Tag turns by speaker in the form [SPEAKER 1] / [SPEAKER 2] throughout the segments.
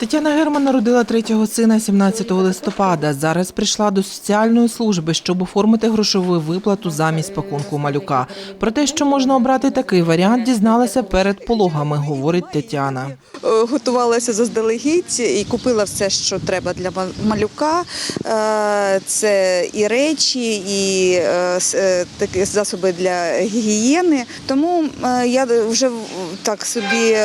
[SPEAKER 1] Тетяна Герман народила третього сина 17 листопада. Зараз прийшла до соціальної служби, щоб оформити грошову виплату замість пакунку малюка. Про те, що можна обрати такий варіант, дізналася перед пологами, говорить Тетяна.
[SPEAKER 2] Е, готувалася заздалегідь і купила все, що треба для малюка. Е, Це і речі, і е, такі засоби для гігієни. Тому я вже так собі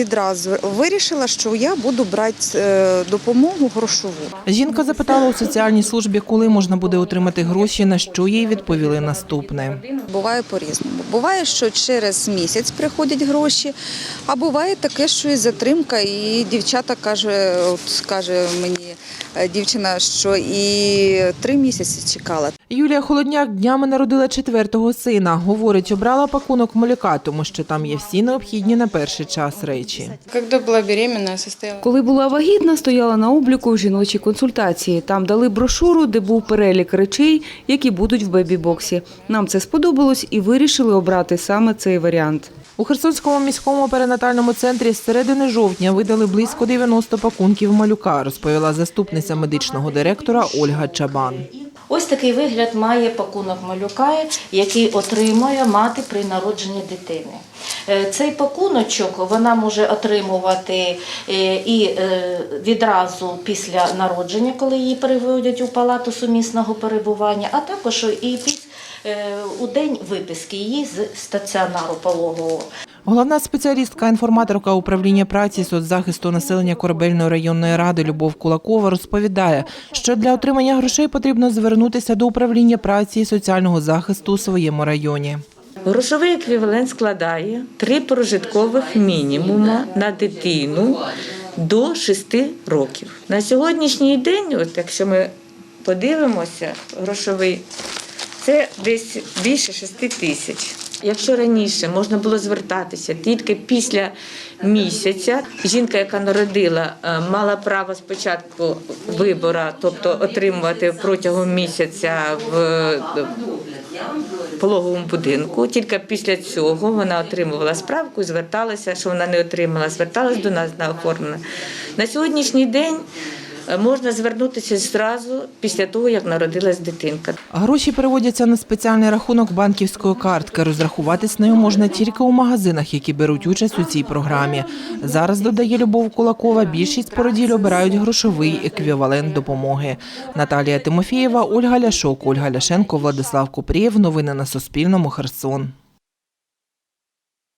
[SPEAKER 2] відразу вирішила, що я буду брати е, допомогу грошову.
[SPEAKER 1] Жінка запитала у соціальній службі, коли можна буде отримати гроші, на що їй відповіли наступне.
[SPEAKER 2] Буває по-різному. Буває, що через місяць приходять гроші, а буває таке, що і затримка, і дівчата каже, от каже мені дівчина, що і три місяці чекала.
[SPEAKER 1] Юлія Холодняк днями народила четвертого сина. Говорить, обрала пакунок малюка, тому що там є всі необхідні на перший час речі.
[SPEAKER 3] Коли була вагітна, стояла на обліку в жіночій консультації. Там дали брошуру, де був перелік речей, які будуть в бебі-боксі. Нам це сподобалось і вирішили обрати саме цей варіант.
[SPEAKER 1] У Херсонському міському перинатальному центрі з середини жовтня видали близько 90 пакунків малюка, розповіла заступниця медичного директора Ольга Чабан.
[SPEAKER 4] Ось такий вигляд має пакунок малюка, який отримує мати при народженні дитини. Е, Цей пакуночок вона може отримувати е, і е, відразу після народження, коли її переводять у палату сумісного перебування, а також і у день виписки її з стаціонару пологового.
[SPEAKER 1] Головна спеціалістка, інформаторка управління праці соцзахисту населення Корабельної районної ради Любов Кулакова розповідає, що для отримання грошей потрібно звернутися до управління праці і соціального захисту у своєму районі.
[SPEAKER 5] Грошовий еквівалент складає три прожиткових мінімума на дитину до 6 років. На сьогоднішній день, от якщо ми подивимося, грошовий це десь більше 6 тисяч. Якщо раніше можна було звертатися тільки після місяця, жінка, яка народила, е, мала право спочатку вибору, тобто отримувати протягом місяця в пологовому будинку. Тільки після цього вона отримувала справку зверталася, що вона не отримала, зверталась до нас на оформлення. На сьогоднішній день е, можна звернутися зразу після того, як народилась дитинка.
[SPEAKER 1] Гроші переводяться на спеціальний рахунок банківської картки. Розрахуватись нею можна тільки у магазинах, які беруть участь у цій програмі. Зараз, додає Любов Кулакова, більшість породіль обирають грошовий еквівалент допомоги. Наталія Тимофієва, Ольга Ляшок, Ольга Ляшенко, Владислав Купрієв. Новини на Суспільному. Херсон.